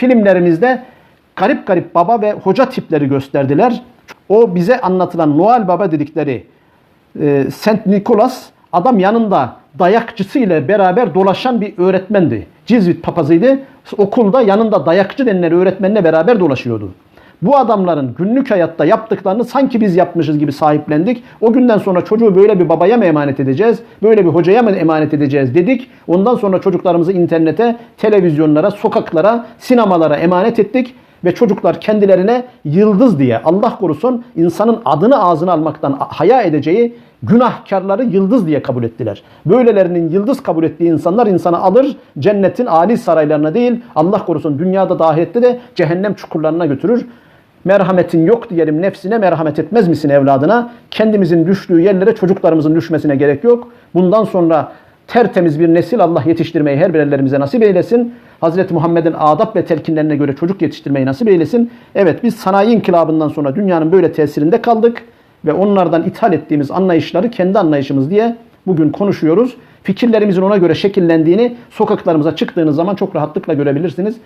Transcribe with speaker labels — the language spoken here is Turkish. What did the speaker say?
Speaker 1: filmlerimizde garip garip baba ve hoca tipleri gösterdiler. O bize anlatılan Noel Baba dedikleri e, Saint Nicholas adam yanında dayakçısı ile beraber dolaşan bir öğretmendi. Cizvit papazıydı. Okulda yanında dayakçı denilen öğretmenle beraber dolaşıyordu. Bu adamların günlük hayatta yaptıklarını sanki biz yapmışız gibi sahiplendik. O günden sonra çocuğu böyle bir babaya mı emanet edeceğiz? Böyle bir hocaya mı emanet edeceğiz dedik. Ondan sonra çocuklarımızı internete, televizyonlara, sokaklara, sinemalara emanet ettik. Ve çocuklar kendilerine yıldız diye Allah korusun insanın adını ağzına almaktan haya edeceği günahkarları yıldız diye kabul ettiler. Böylelerinin yıldız kabul ettiği insanlar insanı alır cennetin âli saraylarına değil Allah korusun dünyada da ahirette de cehennem çukurlarına götürür. Merhametin yok diyelim nefsine merhamet etmez misin evladına? Kendimizin düştüğü yerlere çocuklarımızın düşmesine gerek yok. Bundan sonra tertemiz bir nesil Allah yetiştirmeyi her birerlerimize nasip eylesin. Hazreti Muhammed'in adab ve telkinlerine göre çocuk yetiştirmeyi nasip eylesin. Evet biz sanayi inkılabından sonra dünyanın böyle tesirinde kaldık ve onlardan ithal ettiğimiz anlayışları kendi anlayışımız diye bugün konuşuyoruz. Fikirlerimizin ona göre şekillendiğini sokaklarımıza çıktığınız zaman çok rahatlıkla görebilirsiniz.